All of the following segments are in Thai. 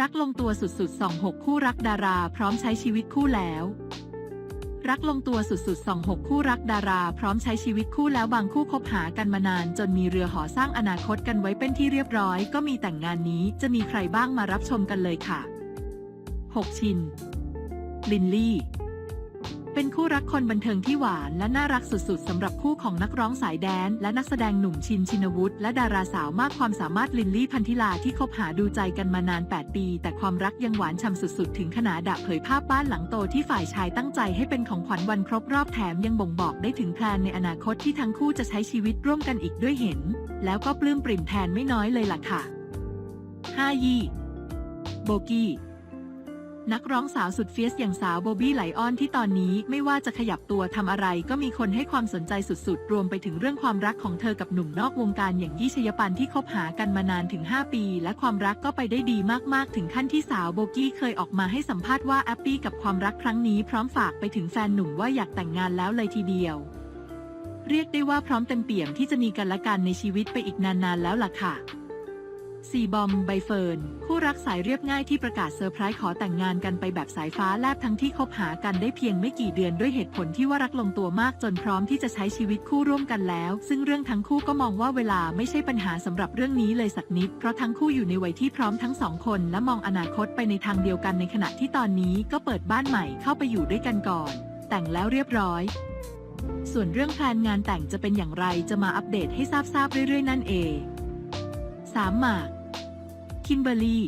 รักลงตัวสุดๆส่องหกคู่รักดาราพร้อมใช้ชีวิตคู่แล้ว รักลงตัวสุดๆส่องหกคู่รักดาราพร้อมใช้ชีวิตคู่แล้วบางคู่คบหากันมานาน จนมีเรือหอสร้างอนาคตกันไว้เป็นที่เรียบร้อย ก็มีแต่งงานนี้จะมีใครบ้างมารับชมกันเลยค่ะ 6 ชิน ลินลี่ เป็นคู่รักคนบันเทิงที่หวานและน่ารักสุดๆสำหรับคู่ของนักร้องสายแดน และนักแสดงหนุ่มชินชินวุฒิและดาราสาวมากความสามารถลินลี่พันธิลาที่คบหาดูใจกันมานาน 8 ปี แต่ความรักยังหวานฉ่ำสุดๆ ถึงขนาดดะเผยภาพบ้านหลังโตที่ฝ่ายชายตั้งใจให้เป็นของขวัญวันครบรอบแถมยังบ่งบอกได้ถึงแพลนในอนาคตที่ทั้งคู่จะใช้ชีวิตร่วมกันอีกด้วยเห็น แล้วก็ปลื้มปริ่มแทนไม่น้อยเลยล่ะค่ะ 5. ยี่โบกี้ นักร้องสาวสุดเฟียสอย่างสาวโบบี้ไหลออนที่ตอนนี้ไม่ว่าจะขยับตัวทำอะไรก็มีคนให้ความสนใจสุดๆ รวมไปถึงเรื่องความรักของเธอกับหนุ่มนอกวงการอย่างยี่ชยปันที่คบหากันมานานถึง 5 ปี และความรักก็ไปได้ดีมากๆ ถึงขั้นที่สาวโบกี้เคยออกมาให้สัมภาษณ์ว่าแอปปี้กับความรักครั้งนี้พร้อมฝากไปถึงแฟนหนุ่มว่าอยากแต่งงานแล้วเลยทีเดียว เรียกได้ว่าพร้อมเต็มเปี่ยมที่จะมีกันและกันในชีวิตไปอีกนานๆแล้วล่ะค่ะ ซีบอมใบเฟิร์น คู่รักสายเรียบง่ายที่ประกาศเซอร์ไพรส์ขอแต่งงานกันไปแบบสายฟ้าแลบทั้งที่คบหากันได้เพียงไม่กี่เดือนด้วยเหตุผลที่ว่ารักลงตัวมากจนพร้อมที่จะใช้ชีวิตคู่ร่วมกันแล้ว ซึ่งเรื่องทั้งคู่ก็มองว่าเวลาไม่ใช่ปัญหาสำหรับเรื่องนี้เลยสักนิด เพราะทั้งคู่อยู่ในวัยที่พร้อมทั้งสองคน และมองอนาคตไปในทางเดียวกันในขณะที่ตอนนี้ก็เปิดบ้านใหม่เข้าไปอยู่ด้วยกันก่อน แต่งแล้วเรียบร้อยส่วนเรื่องแพลนงานแต่งจะเป็นอย่างไรจะมาอัปเดตให้ทราบๆเรื่อยๆ นั่นเอง 3. หมาก คิมเบอร์รี่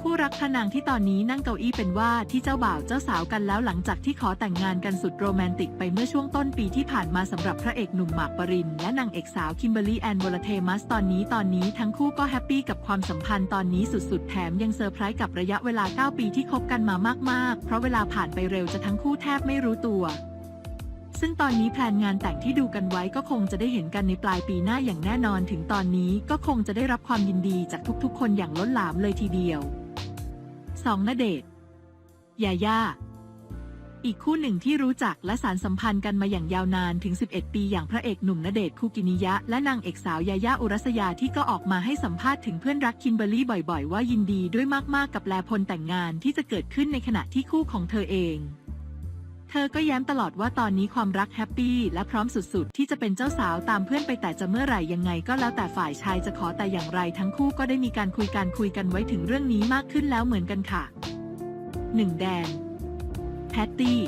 คู่รักพนางที่ตอนนี้นั่งเก้าอี้เป็นว่าที่เจ้าบ่าวเจ้าสาวกันแล้วหลังจากที่ขอแต่งงานกันสุดโรแมนติกไปเมื่อช่วงต้นปีที่ผ่านมาสำหรับพระเอกหนุ่มหมากปริน และนางเอกสาวคิมเบอร์รี่แอนวลเทมัสตอนนี้ตอนนี้ทั้งคู่ก็แฮปปี้กับความสัมพันธ์ตอนนี้สุดๆ แถมยังเซอร์ไพรส์กับระยะเวลา 9 ปีที่คบกันมามากๆ เพราะเวลาผ่านไปเร็วจะทั้งคู่แทบไม่รู้ตัว ซึ่งตอนนี้แพลนงานแต่งที่ดูกันไว้ก็คงจะได้เห็นกันในปลายปีหน้าอย่างแน่นอน ถึงตอนนี้ก็คงจะได้รับความยินดีจากทุกๆ คนอย่างล้นหลามเลยทีเดียว 2. ณเดชน์ยาย่าอีกคู่หนึ่งที่รู้จักและสารสัมพันธ์กันมาอย่างยาวนานถึง 11 ปีอย่างพระเอกหนุ่มณเดชน์คุกินิยะ และนางเอกสาวยาย่าอุรัสยาที่ก็ออกมาให้สัมภาษณ์ถึงเพื่อนรักคิมเบอรรี่บ่อยๆ ว่ายินดีด้วยมากๆกับแลพลแต่งงานที่จะเกิดขึ้นในขณะที่คู่ของเธอเอง เธอก็ย้ำตลอดว่าตอนนี้ความรักแฮปปี้และพร้อมสุดๆ ที่จะเป็นเจ้าสาวตามเพื่อนไปแต่จะเมื่อไหร่ยังไงก็แล้วแต่ฝ่ายชายจะขอแต่อย่างไรทั้งคู่ก็ได้มีการคุยการคุยกันไว้ถึงเรื่องนี้มากขึ้นแล้วเหมือนกันค่ะ 1. แดนแพตตี้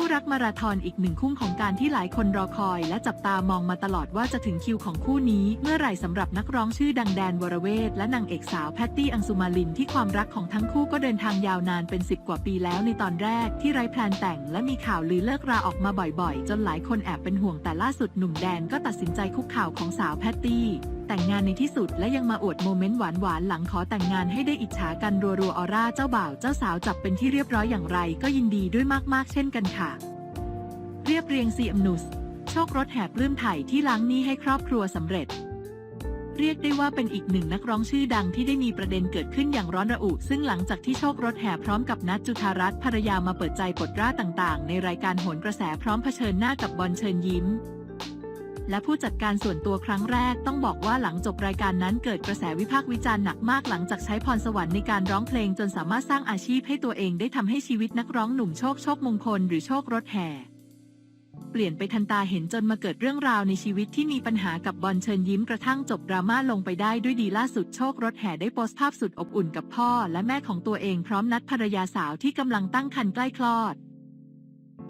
คู่รักมาราธอนอีกหนึ่งคู่ของการที่หลายคนรอคอย และจับตามองมาตลอดว่าจะถึงคิวของคู่นี้ เมื่อไหร่สำหรับนักร้องชื่อดังแดนวรเวทและนางเอกสาวแพตตี้อังสุมาลินที่ความรักของทั้งคู่ก็เดินทางยาวนานเป็น 10 กว่าปีแล้วในตอนแรกที่ไร้แพลนแต่ง และมีข่าวลือเลิกราออกมาบ่อยๆ จนหลายคนแอบเป็นห่วงแต่ล่าสุดหนุ่มแดนก็ตัดสินใจคุกข่าวของสาวแพตตี้ แต่งงานในที่สุดและยังมาอวดโมเมนต์หวานๆหลังขอแต่งงานให้ได้อิจฉากันรัวๆออร่าเจ้าบ่าวเจ้าสาวจับเป็นที่เรียบร้อยอย่างไรก็ยินดีด้วยมากๆ เช่นกันค่ะ เรียบเรียงซีอัมนุสโชครถแห่ปลื้มไถ่ที่ล้างหนี้ให้ครอบครัวสำเร็จเรียกได้ว่าเป็นอีกหนึ่งนักร้องชื่อดังที่ได้มีประเด็นเกิดขึ้นอย่างร้อนระอุ ซึ่งหลังจากที่โชครถแห่พร้อมกับนัทจุธารัตน์ภรรยามาเปิดใจปลดร่าต่างๆ ในรายการโหนกระแสพร้อมเผชิญหน้ากับบอลเชิญยิ้ม และผู้จัดการส่วนตัวครั้งแรกต้องบอกว่าหลังจบรายการนั้นเกิดกระแสวิพากษ์วิจารณ์หนักมากหลังจากใช้พรสวรรค์ในการร้องเพลงจนสามารถสร้างอาชีพให้ตัวเองได้ทำให้ชีวิตนักร้องหนุ่มโชคโชคมงคลหรือโชครถแห่เปลี่ยนไปทันตาเห็นจนมาเกิดเรื่องราวในชีวิตที่มีปัญหากับบอลเชิญยิ้มกระทั่งจบดราม่าลงไปได้ด้วยดีล่าสุดโชครถแห่ได้โพสต์ภาพสุดอบอุ่นกับพ่อและแม่ของตัวเองพร้อมนัดภรรยาสาวที่กำลังตั้งครรภ์ใกล้คลอด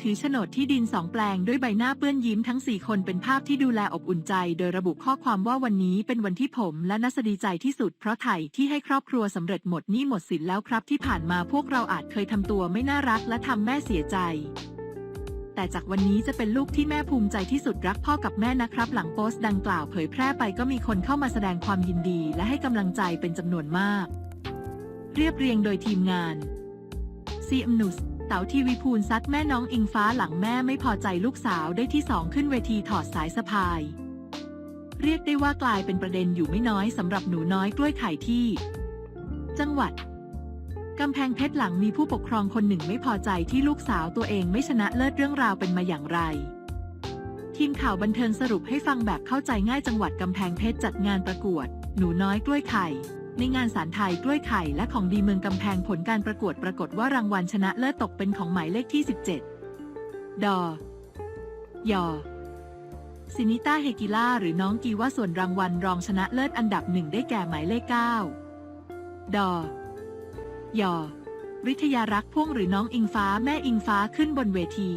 ถือโฉนดที่ดินสองแปลงด้วยใบหน้าเปื้อนยิ้มทั้ง4คนเป็นภาพที่ดูแลอบอุ่นใจ โดยระบุข้อความว่าวันนี้เป็นวันที่ผมและนัสดีใจที่สุด เพราะไถ่ที่ให้ครอบครัวสำเร็จหมดหนี้หมดสินแล้วครับ ที่ผ่านมาพวกเราอาจเคยทำตัวไม่น่ารักและทำแม่เสียใจ แต่จากวันนี้จะเป็นลูกที่แม่ภูมิใจที่สุดรักพ่อกับแม่นะครับ หลังโพสต์ดังกล่าวเผยแพร่ไปก็มีคนเข้ามาแสดงความยินดี และให้กำลังใจเป็นจำนวนมาก เรียบเรียงโดยทีมงานซีอมนุส เต๋าทีวีพูลซัดแม่น้องอิงฟ้าหลังแม่ไม่พอใจลูกสาวได้ที่สองขึ้นเวทีถอดสายสะพาย เรียกได้ว่ากลายเป็นประเด็นอยู่ไม่น้อยสำหรับหนูน้อยกล้วยไข่ที่ จังหวัดกำแพงเพชรหลังมีผู้ปกครองคนหนึ่งไม่พอใจที่ลูกสาวตัวเองไม่ชนะเลิศเรื่องราวเป็นมาอย่างไร ทีมข่าวบันเทิงสรุปให้ฟังแบบเข้าใจง่ายจังหวัดกำแพงเพชรจัดงานประกวด หนูน้อยกล้วยไข่ ในงานสารไทยกล้วยไข่และของดีเมืองกำแพงผลการประกวดปรากฏว่ารางวัลชนะเลิศตกเป็นของหมายเลขที่ 17 ดอยอซินิต้าเฮกิล่าหรือน้องกีว่าส่วนรางวัลรองชนะเลิศอันดับหนึ่งได้แก่หมายเลข 9 ดอยอวิทยารักษ์พ่วงหรือน้องอิงฟ้าแม่อิงฟ้าขึ้นบนเวที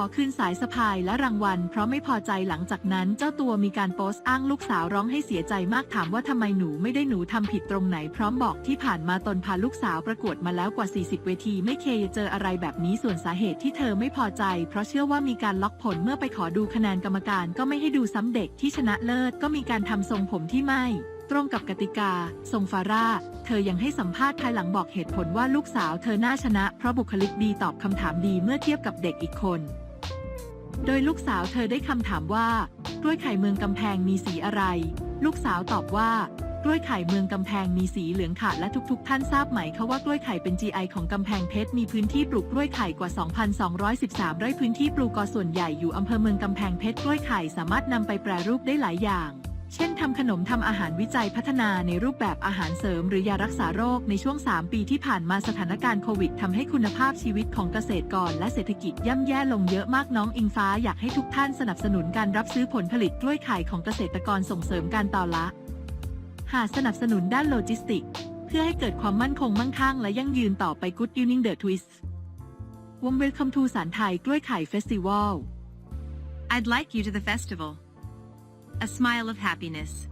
อคืนสายสะพายและรางวัล เพราะไม่พอใจหลังจากนั้นเจ้าตัวมีการโพสต์อ้างลูกสาวร้องให้เสียใจมากถามว่าทำไมหนูไม่ได้หนูทำผิดตรงไหนพร้อมบอกที่ผ่านมาตนพาลูกสาวประกวดมาแล้วกว่า 40 เวที ไม่เคยเจออะไรแบบนี้ส่วนสาเหตุที่เธอไม่พอใจ เพราะเชื่อว่ามีการล็อกผลเมื่อไปขอดูคะแนนกรรมการก็ไม่ให้ดูซ้ำเด็กที่ชนะเลิศก็มีการทำทรงผมที่ไม่ตรงกับกติกา ทรงฟาร่า เธอยังให้สัมภาษณ์ภายหลังบอกเหตุผลว่าลูกสาวเธอน่าชนะ เพราะบุคลิกดีตอบคำถามดีเมื่อเทียบกับเด็กอีกคน โดยลูกสาวเธอได้คำถามว่ากล้วยไข่เมืองกำแพงมีสีอะไร ลูกสาวตอบว่ากล้วยไข่เมืองกำแพงมีสีเหลืองค่ะและทุก ๆ ท่านทราบไหมคะว่ากล้วยไข่เป็น GI ของกำแพงเพชรมีพื้นที่ปลูกกล้วยไข่กว่า 2,213 ไร่พื้นที่ปลูกกอส่วนใหญ่อยู่อำเภอเมืองกำแพงเพชรกล้วยไข่สามารถนำไปแปรรูปได้หลายอย่าง เช่นทำขนมทำอาหารวิจัยพัฒนาในรูปแบบอาหารเสริมหรือยารักษาโรคในช่วง 3 ปีที่ผ่านมาสถานการณ์โควิดทำให้คุณภาพชีวิตของเกษตรกรและเศรษฐกิจย่ำแย่ลงเยอะมากน้องอิงฟ้าอยากให้ทุกท่านสนับสนุนการรับซื้อผลผลิตกล้วยไข่ของเกษตรกรส่งเสริมการต่อละ หาสนับสนุนด้านโลจิสติก เพื่อให้เกิดความมั่นคงมั่งคั่งและยั่งยืนต่อไป Good Evening The Twist วงเวลคัมทูสารไทยกล้วยไข่เฟสติวัล I'd like you to the festival. A smile of happiness.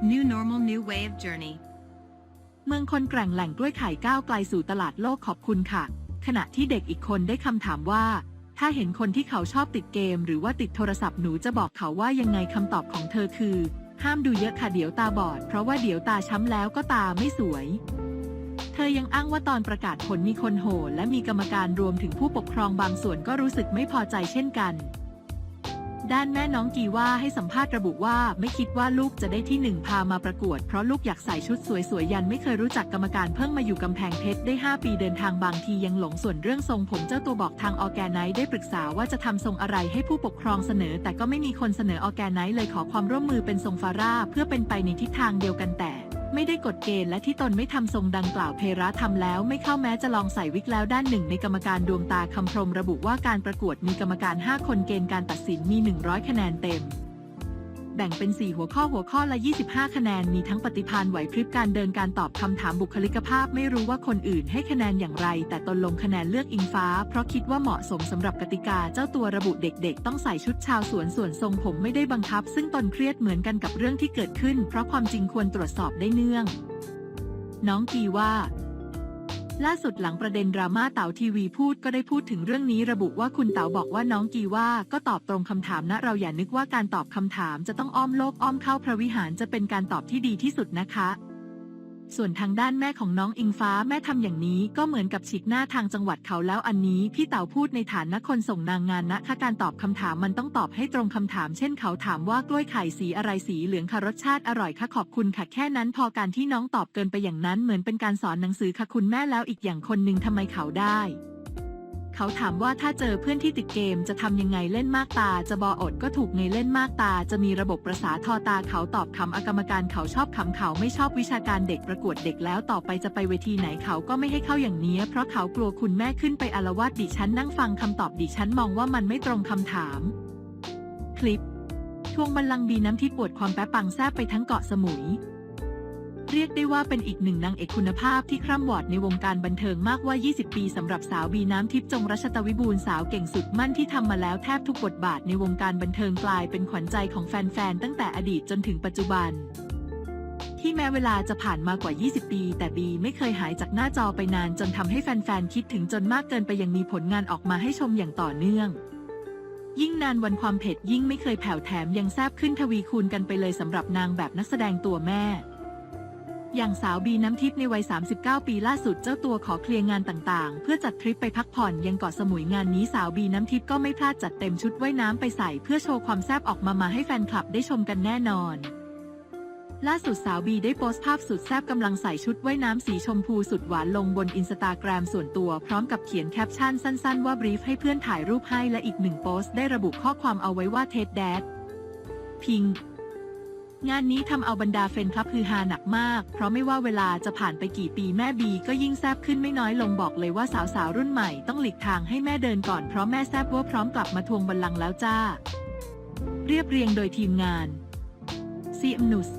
New normal, new way of journey. เมืองคนแกร่งแหล่งกล้วยไข่ก้าวไกลสู่ตลาดโลกขอบคุณค่ะ ขณะที่เด็กอีกคนได้คำถามว่า ถ้าเห็นคนที่เขาชอบติดเกม หรือว่าติดโทรศัพท์หนูจะบอกเขาว่ายังไงคำตอบของเธอคือ ห้ามดูเยอะค่ะเดี๋ยวตาบอด เพราะว่าเดี๋ยวตาช้ำแล้วก็ตาไม่สวย เธอยังอ้างว่าตอนประกาศผลมีคนโห่และมีกรรมการรวมถึงผู้ปกครองบางส่วนก็รู้สึกไม่พอใจเช่นกัน ด้านแม่น้องกีว่าให้สัมภาษณ์ระบุว่าไม่คิดว่าลูกจะได้ที่หนึ่งพามาประกวด เพราะลูกอยากใส่ชุดสวยๆ ยันไม่เคยรู้จักกรรมการเพิ่งมาอยู่กำแพงเพชรได้ 5 ปีเดินทางบางทียังหลงส่วนเรื่องทรงผมเจ้าตัวบอกทางออแกไนซ์ได้ปรึกษาว่าจะทำทรงอะไรให้ผู้ปกครองเสนอ แต่ก็ไม่มีคนเสนอออแกไนซ์เลยขอความร่วมมือเป็นทรงฟาร่าเพื่อเป็นไปในทิศทางเดียวกันแต่ ไม่ได้กฎเกณฑ์และที่ตนไม่ทำทรงดังกล่าวเพระทำแล้วไม่เข้าแม้จะลองใส่วิกแล้วด้านหนึ่งในกรรมการดวงตาคำพรมระบุว่าการประกวดมีกรรมการ 5 คนเกณฑ์การตัดสินมี 100 คะแนนเต็ม แบ่งเป็น 4 หัวข้อหัวข้อละ 25 คะแนน มีทั้งปฏิภาณไหวพริบการเดินการตอบคำถามบุคลิกภาพ ไม่รู้ว่าคนอื่นให้คะแนนอย่างไร แต่ตนลงคะแนนเลือกอิงฟ้า เพราะคิดว่าเหมาะสมสำหรับกติกาเจ้าตัวระบุเด็กๆ ต้องใส่ชุดชาวสวนส่วนทรงผมไม่ได้บังคับ ซึ่งตนเครียดเหมือนกันกับเรื่องที่เกิดขึ้น เพราะความจริงควรตรวจสอบได้เนื่อง น้องกีว่า ล่าสุดหลังประเด็นดราม่าเต๋าทีวีพูดก็ได้พูดถึงเรื่องนี้ระบุว่าคุณเต๋าบอกว่าน้องกีว่าก็ตอบตรงคำถามนะเราอย่านึกว่าการตอบคำถามจะต้องอ้อมโลกอ้อมเข้าพระวิหารจะเป็นการตอบที่ดีที่สุดนะคะ ส่วนทางด้านแม่ของน้องอิงฟ้าแม่ทำอย่างนี้ก็เหมือนกับฉีกหน้าทางจังหวัดเขาแล้วอันนี้พี่เต๋าพูดในฐานะคนส่งนางงานนะคะการตอบคำถามมันต้องตอบให้ตรงคำถาม เช่นเขาถามว่ากล้วยไข่สีอะไรสีเหลืองค่ะรสชาติอร่อยค่ะขอบคุณค่ะแค่นั้นพอการที่น้องตอบเกินไปอย่างนั้นเหมือนเป็นการสอนหนังสือค่ะคุณแม่แล้วอีกอย่างคนหนึ่งทำไมเขาได้ เขาถามว่าถ้าเจอเพื่อนที่ติดเกมจะทำยังไงเล่นมากตา จะบออดก็ถูกไงเล่นมากตา จะมีระบบประสาทอตาเขาตอบคำอกรรมการเขาชอบคำเขาไม่ชอบวิชาการเด็กประกวดเด็กแล้วต่อไปจะไปเวทีไหนเขาก็ไม่ให้เข้าอย่างนี้ เพราะเขากลัวคุณแม่ขึ้นไปอารวาสดิฉันนั่งฟังคำตอบดิฉันมองว่ามันไม่ตรงคำถาม คลิปทวงบัลลังก์บีน้ำที่ปวดความแป๊ะปังแซบไปทั้งเกาะสมุย เรียกได้ว่าเป็นอีกหนึ่งนางเอกคุณภาพที่คร่ำวอดในวงการบันเทิงมากว่า 20 ปีสำหรับสาวบีน้ำทิพย์จงรัชตวิบูลย์สาวเก่งสุดมั่นที่ทำมาแล้วแทบทุกบทบาทในวงการบันเทิงกลายเป็นขวัญใจของแฟนๆ ตั้งแต่อดีตจนถึงปัจจุบัน ที่แม้เวลาจะผ่านมากว่า 20 ปี แต่บีไม่เคยหายจากหน้าจอไปนานจนทำให้แฟนๆ คิดถึงจนมากเกินไปยังมีผลงานออกมาให้ชมอย่างต่อเนื่องยิ่งนานวันความเผ็ดยิ่งไม่เคยแผ่วแถมยังแซบขึ้นทวีคูณกันไปเลยสำหรับนางแบบนักแสดงตัวแม่ อย่างสาวบีน้ำทิพย์ในวัย 39 ปีล่าสุดเจ้าตัวขอเคลียร์งานต่างๆ เพื่อจัดทริปไปพักผ่อนยังเกาะสมุยงานนี้สาวบีน้ำทิพย์ก็ไม่พลาดจัดเต็มชุดว่ายน้ำไปใส่เพื่อโชว์ความแซ่บออกมามาให้แฟนคลับได้ชมกันแน่นอนล่าสุดสาวบีได้โพสต์ภาพสุดแซ่บกำลังใส่ชุดว่ายน้ำสีชมพูสุดหวานลงบนอินสตาแกรมส่วนตัวพร้อมกับเขียนแคปชั่นสั้นๆ ว่าบรีฟให้เพื่อนถ่ายรูปให้และอีกหนึ่งโพสต์ได้ระบุข้อความเอาไว้ว่าเทดแดดพิง งานนี้ทำเอาบรรดาแฟนคลับฮือฮาหนักมาก เพราะไม่ว่าเวลาจะผ่านไปกี่ปีแม่บีก็ยิ่งแซบขึ้นไม่น้อยลงบอกเลยว่าสาวๆรุ่นใหม่ต้องหลีกทางให้แม่เดินก่อนเพราะแม่แซบว่าพร้อมกลับมาทวงบัลลังก์แล้วจ้า เรียบเรียงโดยทีมงาน CM News